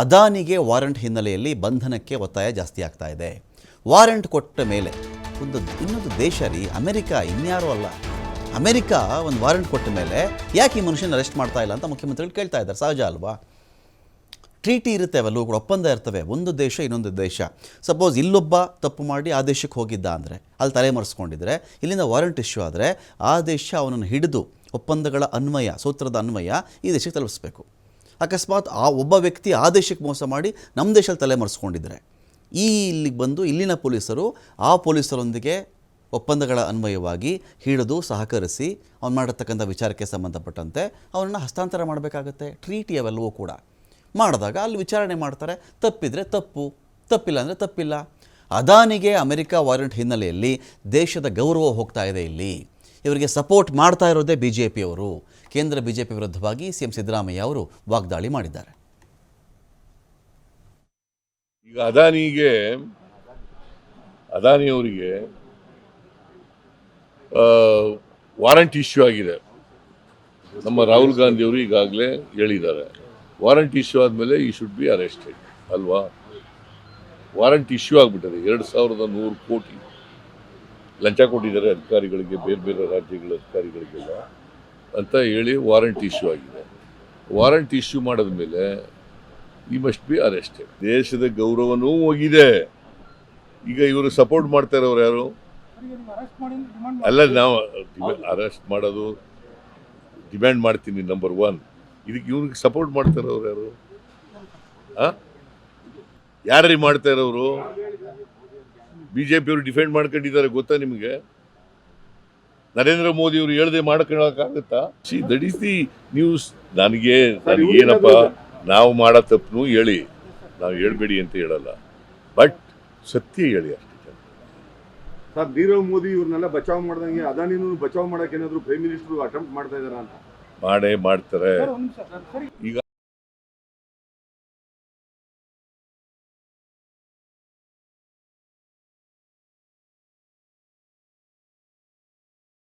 ಅದಾನಿಗೆ warrant ಹಿನ್ನೆಲೆಯಲ್ಲಿ ಬಂಧನಕ್ಕೆ ಒತ್ತಾಯ ಜಾಸ್ತಿ ಆಗ್ತಾ ಇದೆ. ವಾರಂಟ್ ಕೊಟ್ಟ ಮೇಲೆ ಒಂದು ಇನ್ನೊಂದು ದೇಶ ರೀ, ಅಮೆರಿಕ ಇನ್ಯಾರೂ ಅಲ್ಲ. ಅಮೆರಿಕ ಒಂದು ವಾರಂಟ್ ಕೊಟ್ಟ ಮೇಲೆ ಯಾಕೆ ಈ ಮನುಷ್ಯನ ಅರೆಸ್ಟ್ ಮಾಡ್ತಾ ಇಲ್ಲ ಅಂತ ಮುಖ್ಯಮಂತ್ರಿಗಳು ಕೇಳ್ತಾ ಇದ್ದಾರೆ. ಸಹಜ ಅಲ್ವಾ? ಟ್ರೀಟಿ ಇರುತ್ತೆ ಅವೆಲ್ಲವೂ ಕೂಡ, ಒಪ್ಪಂದ ಇರ್ತವೆ. ಒಂದು ದೇಶ, ಇನ್ನೊಂದು ದೇಶ. ಸಪೋಸ್ ಇಲ್ಲೊಬ್ಬ ತಪ್ಪು ಮಾಡಿ ಆ ದೇಶಕ್ಕೆ ಹೋಗಿದ್ದ ಅಂದರೆ, ಅಲ್ಲಿ ತಲೆಮರೆಸ್ಕೊಂಡಿದ್ರೆ ಇಲ್ಲಿಂದ ವಾರಂಟ್ ಇಶ್ಯೂ ಆದರೆ ಆ ದೇಶ ಅವನನ್ನು ಹಿಡಿದು ಒಪ್ಪಂದಗಳ ಅನ್ವಯ, ಸೂತ್ರದ ಅನ್ವಯ ಈ ದೇಶಕ್ಕೆ ತಲುಪಿಸ್ಬೇಕು. ಅಕಸ್ಮಾತ್ ಆ ಒಬ್ಬ ವ್ಯಕ್ತಿ ಆ ದೇಶಕ್ಕೆ ಮೋಸ ಮಾಡಿ ನಮ್ಮ ದೇಶದಲ್ಲಿ ತಲೆಮರೆಸ್ಕೊಂಡಿದ್ರೆ. ಈ ಇಲ್ಲಿಗೆ ಬಂದು ಇಲ್ಲಿನ ಪೊಲೀಸರು ಆ ಪೊಲೀಸರೊಂದಿಗೆ ಒಪ್ಪಂದಗಳ ಅನ್ವಯವಾಗಿ ಹಿಡಿದು ಸಹಕರಿಸಿ ಅವ್ನು ಮಾಡಿರ್ತಕ್ಕಂಥ ವಿಚಾರಕ್ಕೆ ಸಂಬಂಧಪಟ್ಟಂತೆ ಅವನನ್ನು ಹಸ್ತಾಂತರ ಮಾಡಬೇಕಾಗತ್ತೆ ಟ್ರೀಟಿ ಅವೆಲ್ಲವೂ ಕೂಡ. ಮಾಡಿದಾಗ ಅಲ್ಲಿ ವಿಚಾರಣೆ ಮಾಡ್ತಾರೆ, ತಪ್ಪಿದರೆ ತಪ್ಪು, ತಪ್ಪಿಲ್ಲ ಅಂದರೆ ತಪ್ಪಿಲ್ಲ. ಅದಾನಿಗೆ ಅಮೆರಿಕ ವಾರಂಟ್ ಹಿನ್ನೆಲೆಯಲ್ಲಿ ದೇಶದ ಗೌರವ ಹೋಗ್ತಾ ಇದೆ ಇಲ್ಲಿ. ಇವರಿಗೆ ಸಪೋರ್ಟ್ ಮಾಡ್ತಾ ಇರೋದೇ ಬಿ ಜೆ ಪಿಯವರು ಕೇಂದ್ರ ಬಿ ಜೆ ಪಿ ವಿರುದ್ಧವಾಗಿ ಸಿ ಎಂ ಸಿದ್ದರಾಮಯ್ಯ ಅವರು ವಾಗ್ದಾಳಿ ಮಾಡಿದ್ದಾರೆ. ಈಗ ಅದಾನಿಗೆ ಅದಾನಿಯವರಿಗೆ ವಾರಂಟ್ ಇಶ್ಯೂ ಆಗಿದೆ. ನಮ್ಮ ರಾಹುಲ್ ಗಾಂಧಿಯವರು ಈಗಾಗಲೇ ಹೇಳಿದ್ದಾರೆ. ವಾರಂಟ್ ಇಶ್ಯೂ ಆದಮೇಲೆ ಈ ಶುಡ್ ಬಿ ಅರೆಸ್ಟೆಡ್ ಅಲ್ವಾ? ವಾರಂಟ್ ಇಶ್ಯೂ ಆಗಿಬಿಟ್ಟಿದೆ. ಎರಡು ಸಾವಿರದ ನೂರು ಕೋಟಿ. ಲಂಚ ಕೊಟ್ಟಿದ್ದಾರೆ ಅಧಿಕಾರಿಗಳಿಗೆ, ಬೇರೆ ಬೇರೆ ರಾಜ್ಯಗಳ ಅಧಿಕಾರಿಗಳಿಗೆಲ್ಲ ಅಂತ ಹೇಳಿ ವಾರಂಟ್ ಇಶ್ಯೂ ಆಗಿದೆ. ವಾರಂಟ್ ಇಶ್ಯೂ ಮಾಡಿದ ಮೇಲೆ ಈ ಮಸ್ಟ್ ಬಿ ಅರೆಸ್ಟೆಡ್ ದೇಶದ ಗೌರವನೂ ಹೋಗಿದೆ. ಈಗ ಇವರು ಸಪೋರ್ಟ್ ಮಾಡ್ತಾ ಇರೋರು ಯಾರು? ಅಲ್ಲ, ನಾವು ಅರೆಸ್ಟ್ ಮಾಡೋದು ಡಿಮ್ಯಾಂಡ್ ಮಾಡ್ತೀನಿ ನಂಬರ್ ಒನ್ ಇದಕ್ಕೆ ಇವ್ರಿಗೆ ಸಪೋರ್ಟ್ ಮಾಡ್ತಾ ಇರೋರು ಯಾರು? ಆ? ಯಾರ್ರೀ ಮಾಡ್ತಾ ಇರೋರು? ಬಿ ಜೆ ಪಿಯವರು ಡಿಫೆಂಡ್ ಮಾಡ್ಕೊಂಡಿದ್ದಾರೆ ಗೊತ್ತಾ ನಿಮಗೆ? ನರೇಂದ್ರ ಮೋದಿ ಅವರು ಹೇಳದೆ ಮಾಡ್ಕೊಳಕ್ಕಾಗತ್ತಾ see that is the news ನನಗೆ ನನಗೇನಪ್ಪ ನಾವು ಮಾಡೋ ತಪ್ಪು ಹೇಳಿ. ನಾವು ಹೇಳ್ಬೇಡಿ ಅಂತ ಹೇಳಲ್ಲ. ಬಟ್ ಸತ್ಯ ಹೇಳಿ ಅಷ್ಟೇ ಸರ್ ನೀರವ್ ಮೋದಿ ಇವ್ರನ್ನೆಲ್ಲ ಬಚಾವ್ ಮಾಡ್ದಂಗೆ ಅದಾನಿನೂ ಬಚಾವ್ ಮಾಡಕ್ ಏನಾದ್ರು ಪ್ರೈಮ್ ಮಿನಿಸ್ಟರ್ ಅಟೆಂಪ್ಟ್ ಮಾಡ್ತಾ ಇದಾರ ಅಂತ? ಮಾಡೇ ಮಾಡ್ತಾರೆ. ಈಗ